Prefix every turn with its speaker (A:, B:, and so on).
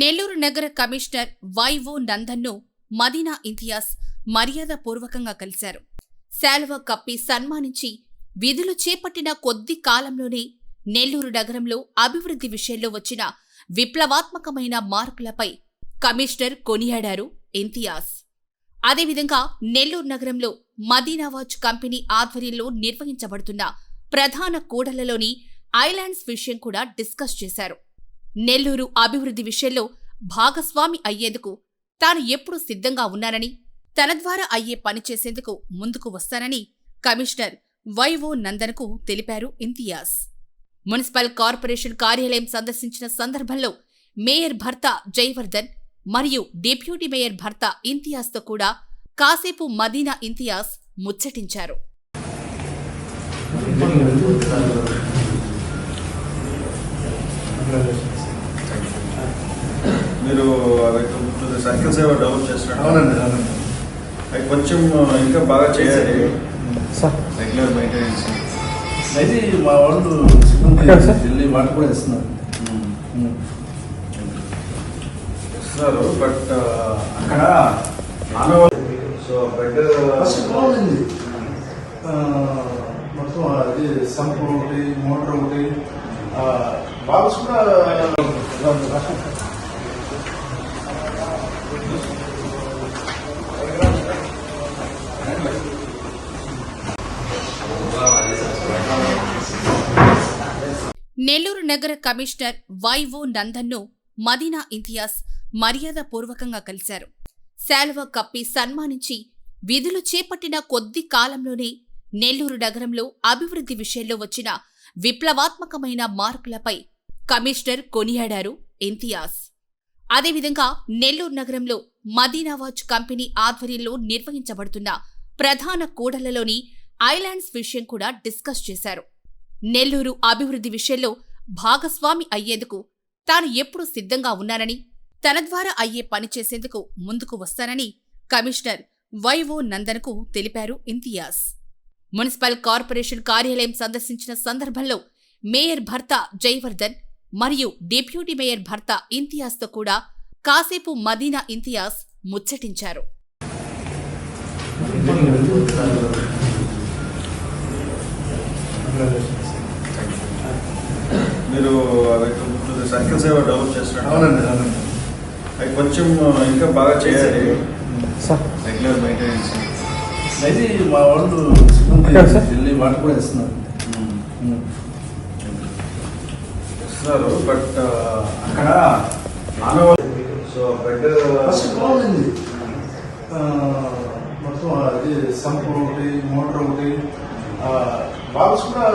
A: నెల్లూరు నగర commissioner vivo నందన్ను మదీనా ఇంతియాస్ మర్యాదపూర్వకంగా కలిశారు. శాలువ కప్పి సన్మానించి విధులు చేపట్టిన కొద్ది కాలంలోనే నెల్లూరు నగరంలో అభివృద్ధి విషయంలో వచ్చిన విప్లవాత్మకమైన మార్పులపై కమిషనర్ కొనియాడారు ఇంతియాస్ అదేవిధంగా నెల్లూరు నగరంలో మదీనావాజ్ కంపెనీ ఆధ్వర్యంలో నిర్వహించబడుతున్న ప్రధాన కూడళ్ళలోని ఐలాండ్స్ విషయం కూడా డిస్కస్ చేశారు. నెల్లూరు అభివృద్ధి విషయంలో భాగస్వామి అయ్యేందుకు తాను ఎప్పుడూ సిద్ధంగా ఉన్నానని తన ద్వారా అయ్యే పని చేసేందుకు ముందుకు వస్తానని కమిషనర్ వైవో నందన్కు తెలిపారు ఇంతియాజ్. మున్సిపల్ కార్పొరేషన్ కార్యాలయం సందర్శించిన సందర్భంలో మేయర్ భర్త జయవర్ధన్ మరియు డిప్యూటీ మేయర్ భర్త ఇంతియాజ్తో కూడా కాసేపు మదీనా ఇంతియాజ్ ముచ్చటించారు.
B: మీరు సర్కిల్ సేవ డెవలప్ చేస్తున్నారు
C: అవునండి అవునండి.
B: అవి కొంచెం ఇంకా బాగా చేయాలి.
C: సార్.
B: రెగ్యులర్ మెయింటెనెన్స్
C: అయితే మా వాళ్ళు? వెళ్ళి వాటర్ కూడా ఇస్తున్నారు.
B: ఇస్తున్నారు బట్ అక్కడ ఆనవాళ్ళు సో బెడ్
C: ఫస్ట్ బాగుంది మొత్తం అది సంప్ ఒకటి మోటార్ ఒకటి బాల్స్ కూడా
A: నెల్లూరు నగర కమిషనర్ వైవో నందన్ను మదీనా ఇంతియాజ్ మర్యాదపూర్వకంగా కలిశారు. శాలువ కప్పి సన్మానించి విధులు చేపట్టిన కొద్ది కాలంలోనే నెల్లూరు నగరంలో అభివృద్ధి విషయంలో వచ్చిన విప్లవాత్మకమైన మార్పులపై కమిషనర్ కొనియాడారు ఇంతియాజ్. అదేవిధంగా నెల్లూరు నగరంలో మదీనావాజ్ కంపెనీ ఆధ్వర్యంలో నిర్వహించబడుతున్న ప్రధాన కూడలలోని ఐలాండ్స్ విషయం కూడా డిస్కస్ చేశారు. నెల్లూరు అభివృద్ధి విషయంలో భాగస్వామి అయ్యేందుకు తాను ఎప్పుడూ సిద్ధంగా ఉన్నానని తన ద్వారా అయ్యే పని చేసేందుకు ముందుకు వస్తానని కమిషనర్ వైవో నందన్కు తెలిపారు ఇంతియాజ్. మున్సిపల్ కార్పొరేషన్ కార్యాలయం సందర్శించిన సందర్భంలో మేయర్ భర్త జయవర్ధన్ మరియు డిప్యూటీ మేయర్ భర్త ఇంతియాజ్తో కూడా కాసేపు మదీనా ఇంతియాజ్ ముచ్చటించారు.
B: మీరు సర్కిల్ సేవ డెవలప్ చేస్తున్నారు
C: అవునండి అవునండి.
B: అవి కొంచెం ఇంకా బాగా చేయాలి.
D: సార్.
B: రెగ్యులర్ మెయింటెనెన్స్
C: అయితే మా వాళ్ళు
D: సార్?
C: వెళ్ళి కూడా ఇస్తున్నారు
B: ఇస్తున్నారు బట్ అక్కడ ఆనవాళ్ళు సో బెడ్
C: ఫస్ట్ బాగుంది మొత్తం అది సంప్ ఒకటి మోటార్ ఒకటి. బాల్స్ కూడా